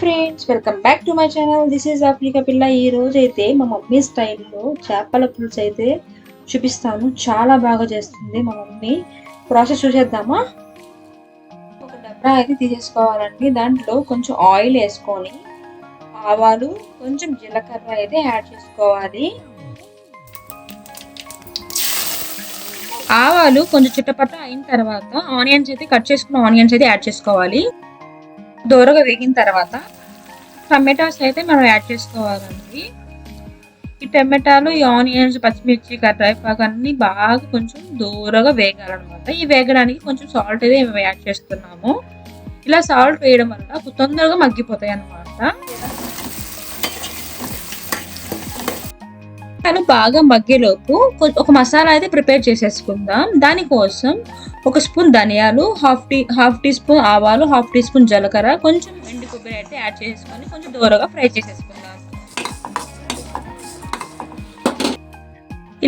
Friends welcome back to my channel this is Africa పిల్ల ఈ రోజు అయితే మా మమ్మీ స్టైల్లో చేపల పులుసు అయితే చూపిస్తాను. చాలా బాగా చేస్తుంది మా మమ్మీ. ప్రాసెస్ చూసేద్దామా? ఒక డబ్బా అయితే తీసేసుకోవాలండి. దాంట్లో కొంచెం ఆయిల్ వేసుకొని ఆవాలు కొంచెం జీలకర్ర అయితే యాడ్ చేసుకోవాలి. ఆవాలు కొంచెం చుట్టపట్ట అయిన తర్వాత ఆనియన్స్ అయితే కట్ చేసుకున్న ఆనియన్స్ అయితే యాడ్ చేసుకోవాలి. దూరగా వేగిన తర్వాత టమాటాస్ అయితే మనం యాడ్ చేసుకోవాలండి. ఈ టమాటాలు ఈ ఆనియన్స్ పచ్చిమిర్చి కరివేపాకు అన్ని బాగా కొంచెం దూరగా వేగాలన్నమాట. ఈ వేగడానికి కొంచెం సాల్ట్ అయితే మేము యాడ్ చేస్తున్నాము. ఇలా సాల్ట్ వేయడం వల్ల తొందరగా మగ్గిపోతాయి అన్నమాట తను బాగా మగ్గేలోపు ఒక మసాలా అయితే ప్రిపేర్ చేసేసుకుందాం. దానికోసం ఒక స్పూన్ ధనియాలు half tea half tea spoon ఆవాలు హాఫ్ టీ స్పూన్ జీలకర్ర కొంచెం ఎండు కొబ్బరి అయితే యాడ్ చేసుకొని కొంచెం దూరగా ఫ్రై చేసేసుకుందాం.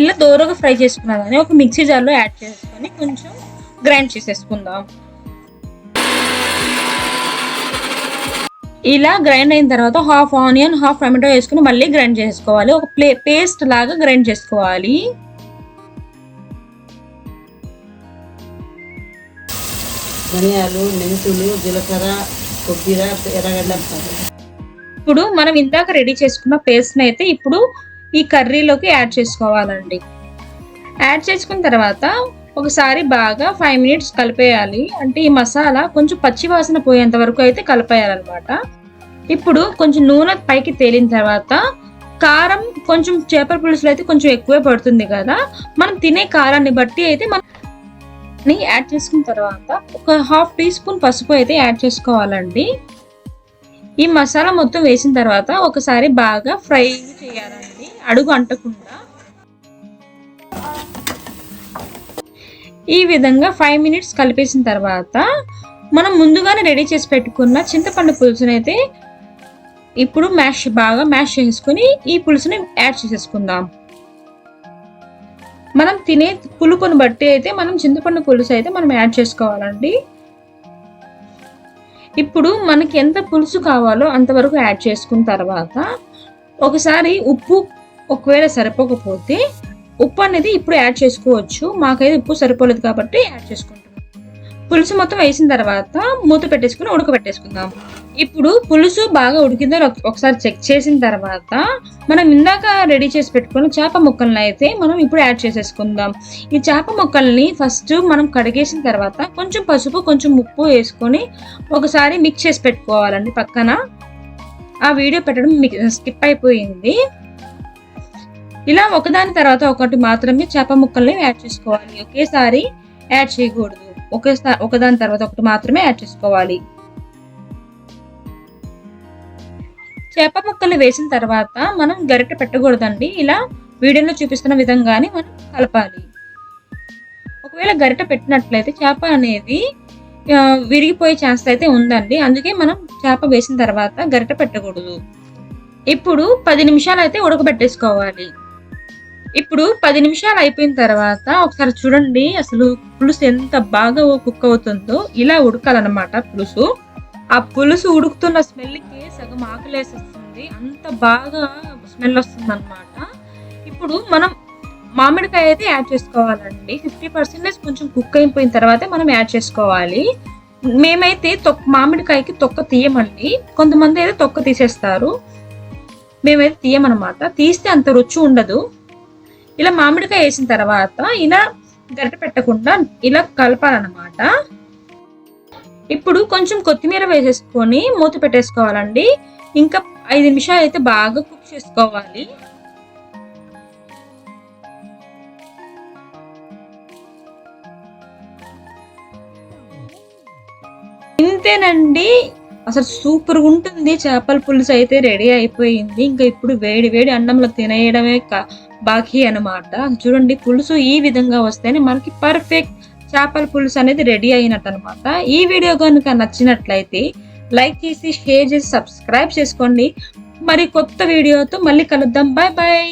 ఇలా దూరగా ఫ్రై చేసుకున్నదాన్ని ఒక మిక్సీ జార్లో యాడ్ చేసుకొని కొంచెం గ్రైండ్ చేసేసుకుందాం. ఇలా గ్రైండ్ అయిన తర్వాత హాఫ్ ఆనియన్ హాఫ్ టమాటో వేసుకుని మళ్ళీ గ్రైండ్ చేసుకోవాలి. ఒక ప్లే పేస్ట్ లాగా గ్రైండ్ చేసుకోవాలి. ధనియాలు మెంతులు జీలకర్ర కొబ్బరి ఎర్రగడ్డ ఇప్పుడు మనం ఇందాక రెడీ చేసుకున్న పేస్ట్ అయితే ఇప్పుడు ఈ కర్రీలోకి యాడ్ చేసుకోవాలండి. యాడ్ చేసుకున్న తర్వాత ఒకసారి బాగా ఫైవ్ మినిట్స్ కలిపేయాలి. అంటే ఈ మసాలా కొంచెం పచ్చి వాసన పోయేంత వరకు అయితే కలిపేయాలన్నమాట. ఇప్పుడు కొంచెం నూనె పైకి తేలిన తర్వాత కారం కొంచెం చేపల పులుసులో అయితే కొంచెం ఎక్కువే పడుతుంది కదా. మనం తినే కారాన్ని బట్టి అయితే మనం యాడ్ చేసుకున్న తర్వాత ఒక హాఫ్ టీ స్పూన్ పసుపు అయితే యాడ్ చేసుకోవాలండి. ఈ మసాలా మొత్తం వేసిన తర్వాత ఒకసారి బాగా ఫ్రై చేయాలండి. అడుగు అంటకుండా ఈ విధంగా ఫైవ్ మినిట్స్ కలిపేసిన తర్వాత మనం ముందుగానే రెడీ చేసి పెట్టుకున్న చింతపండు పులుసునైతే ఇప్పుడు మ్యాష్ బాగా మ్యాష్ చేసుకుని ఈ పులుసుని యాడ్ చేసేసుకుందాం. మనం తినే పులుపుని బట్టి అయితే మనం చింతపండు పులుసు అయితే మనం యాడ్ చేసుకోవాలండి. ఇప్పుడు మనకి ఎంత పులుసు కావాలో అంతవరకు యాడ్ చేసుకున్న తర్వాత ఒకసారి ఉప్పు ఒకవేళ సరిపోకపోతే ఉప్పు అనేది ఇప్పుడు యాడ్ చేసుకోవచ్చు. మాకైతే ఉప్పు సరిపోలేదు కాబట్టి యాడ్ చేసుకుంటాం పులుసు మొత్తం వేసిన తర్వాత మూత పెట్టేసుకుని ఉడకబెట్టేసుకుందాం. ఇప్పుడు పులుసు బాగా ఉడికిందో ఒకసారి చెక్ చేసిన తర్వాత మనం ఇందాక రెడీ చేసి పెట్టుకున్న చేప ముక్కల్ని అయితే మనం ఇప్పుడు యాడ్ చేసేసుకుందాం. ఈ చేప ముక్కల్ని ఫస్ట్ మనం కడిగేసిన తర్వాత కొంచెం పసుపు కొంచెం ఉప్పు వేసుకొని ఒకసారి మిక్స్ చేసి పెట్టుకోవాలండి పక్కన. ఆ వీడియో పెట్టడం స్కిప్ అయిపోయింది. ఇలా ఒకదాని తర్వాత ఒకటి మాత్రమే చేప ముక్కల్ని యాడ్ చేసుకోవాలి. ఒకేసారి యాడ్ చేయకూడదు. ఒకేసారి ఒకదాని తర్వాత ఒకటి మాత్రమే యాడ్ చేసుకోవాలి. చేప ముక్కలు వేసిన తర్వాత మనం గరిటె పెట్టకూడదండి. ఇలా వీడియోలో చూపిస్తున్న విధంగానే మనం కలపాలి. ఒకవేళ గరిటె పెట్టినట్లయితే చేప అనేది విరిగిపోయే ఛాన్స్ అయితే ఉందండి. అందుకే మనం చేప వేసిన తర్వాత గరిటె పెట్టకూడదు. ఇప్పుడు పది నిమిషాలు అయితే ఉడకబెట్టేసుకోవాలి. ఇప్పుడు పది నిమిషాలు అయిపోయిన తర్వాత ఒకసారి చూడండి అసలు పులుసు ఎంత బాగా కుక్ అవుతుందో ఇలా ఉడకాలన్నమాట పులుసు. ఆ పులుసు ఉడుకుతున్న స్మెల్కి సగం ఆకలేసేస్తుంది. అంత బాగా స్మెల్ వస్తుంది అనమాట ఇప్పుడు మనం మామిడికాయ అయితే యాడ్ చేసుకోవాలండి. ఫిఫ్టీ పర్సెంటేజ్ కొంచెం కుక్ అయిపోయిన తర్వాతే మనం యాడ్ చేసుకోవాలి. మేమైతే తొక్క మామిడికాయకి తొక్క తీయమండి. కొంతమంది అయితే తొక్క తీసేస్తారు. మేమైతే తీయమనమాట తీస్తే అంత రుచి ఉండదు. ఇలా మామిడికాయ వేసిన తర్వాత ఇలా గరిట పెట్టకుండా ఇలా కలపాలన్నమాట. ఇప్పుడు కొంచెం కొత్తిమీర వేసేసుకొని మూత పెట్టేసుకోవాలండి. ఇంకా ఐదు నిమిషాలు అయితే బాగా కుక్ చేసుకోవాలి. ఇంతేనండి. అసలు సూపర్ ఉంటుంది. చేపల పులుసు అయితే రెడీ అయిపోయింది. ఇంకా ఇప్పుడు వేడి వేడి అన్నంలో తినేయడమే కా- బాకీ అన్నమాట. చూడండి పులుసు ఈ విధంగా వస్తేనే మనకి పర్ఫెక్ట్ చేపల పులుసు అనేది రెడీ అయినట్టు అనమాట ఈ వీడియో కనుక నచ్చినట్లయితే లైక్ చేసి షేర్ చేసి సబ్స్క్రైబ్ చేసుకోండి. మరి కొత్త వీడియోతో మళ్ళీ కలుద్దాం. Bye bye